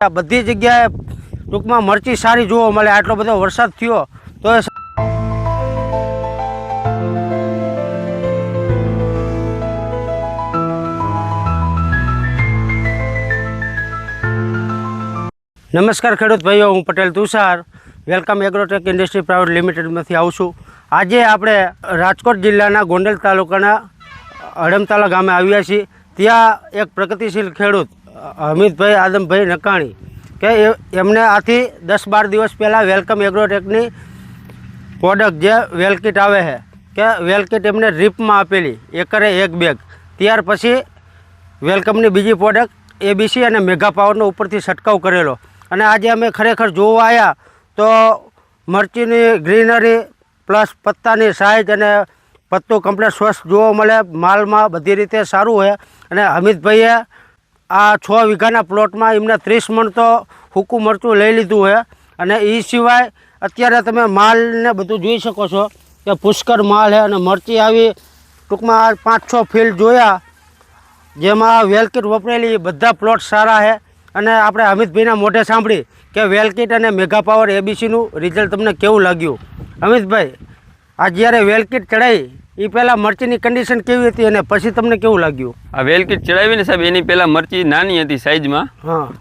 આ બધી જગ્યાએ ટૂંકમાં મરચી સારી જોવા મળે આટલો બધો વરસાદ થયો, તો નમસ્કાર ખેડૂત ભાઈઓ, હું Patel Tushar. Welcome agrotech industry private લિમિટેડમાંથી આવું છું. આજે આપણે રાજકોટ જિલ્લાના ગોંડલ તાલુકાના હડમતાલા ગામે આવ્યા છીએ. ત્યાં એક પ્રગતિશીલ ખેડૂત હમીદભાઈ આદમભાઈ નકાણી કે એમને આથી દસ બાર દિવસ પહેલાં વેલકમ એગ્રોટેકની પ્રોડક્ટ જે વેલકીટ આવે છે, કે વેલકીટ એમને રીપમાં આપેલી, એકરે એક બેગ. ત્યાર પછી વેલકમની બીજી પ્રોડક્ટ એબીસી અને મેગા પાવરનો ઉપરથી છંટકાવ કરેલો. અને આજે અમે ખરેખર જોવા આવ્યા તો મરચીની ગ્રીનરી પ્લસ પત્તાની સાઇઝ અને પત્તું કમ્પ્લેટ સ્વસ્થ જોવા મળે, માલમાં બધી રીતે સારું હોય. અને અમિતભાઈએ આ છ વીઘાના પ્લોટમાં એમને ત્રીસ મણ તો હુકું મરચું લઈ લીધું છે અને એ સિવાય અત્યારે તમે માલને બધું જોઈ શકો છો કે પુષ્કળ માલ છે અને મરચી આવી ટૂંકમાં પાંચ છ ફિલ્ડ જોયા જેમાં વેલકીટ વપરાયેલી એ બધા પ્લોટ સારા છે અને આપણે અમિતભાઈના મોઢે સાંભળી કે વેલકીટ અને મેગા પાવર એબીસીનું રિઝલ્ટ તમને કેવું લાગ્યું? અમિતભાઈ, આ જ્યારે વેલકીટ ચડાવી એ પહેલાં મરચીની કન્ડિશન કેવી હતી અને પછી તમને કેવું લાગ્યું? આ વેલકીટ ચડાવીને સાહેબ એની પહેલાં મરચી નાની હતી સાઈઝમાં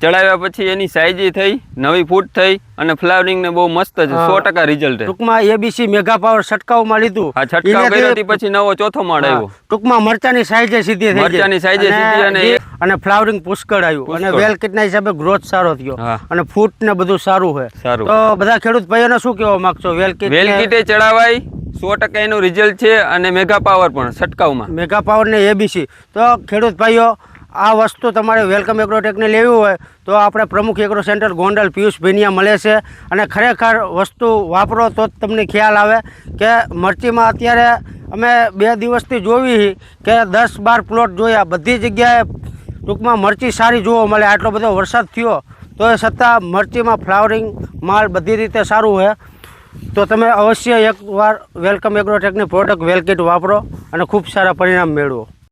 ચડાવ્યા પછી એની સાઈઝ થઈ નવી ફૂટ થઈ અને ફ્લાવરિંગ ને બહુ મસ્ત છે સો ટકા રિઝલ્ટ ટૂંકમાં એબીસી મેગા પાવર છંટકાવમાં લીધું. આ છટકાવ કર્યો પછી નવો ચોથો માળ આવ્યો. ટૂંકમાં મરચાની સાઈઝે સીધી થઈ મરચાની size સીધી અને અને ફ્લાવરિંગ પુષ્કળ આવ્યું. અને પુષ્કળ. વેલકીટના હિસાબે ગ્રોથ સારો થયો. અને ફૂટ ને બધું સારું હોય. સારું. તો બધા ખેડૂત ભાઈઓને શું કહેવા માંગશો? વેલકીટ ને વેલકીટે ચડાવાય સો ટકા એનું રિઝલ્ટ છે અને મેગા પાવર પણ છંટકાવમાં. મેગા પાવર ને એબીસી તો ખેડૂત ભાઈઓ, આ વસ્તુ તમારે વેલકમ એગ્રોટેકને લેવી હોય, તો આપણે પ્રમુખ એગ્રો સેન્ટર ગોંડલ પિયુષ ભેનિયા મળે છે. અને ખરેખર વસ્તુ વાપરો તો જ તમને ખ્યાલ આવે કે મરચીમાં અત્યારે અમે બે દિવસથી જોવી કે દસ બાર પ્લોટ જોયા. બધી જગ્યાએ ટૂંકમાં મરચી સારી જોવા મળે. આટલો બધો વરસાદ થયો, તો એ છતાં મરચીમાં ફ્લાવરિંગ માલ બધી રીતે સારું હોય. તો તમે અવશ્ય એકવાર વેલકમ એગ્રોટેકની પ્રોડક્ટ વેલકીટ વાપરો અને ખૂબ સારા પરિણામ મેળવો.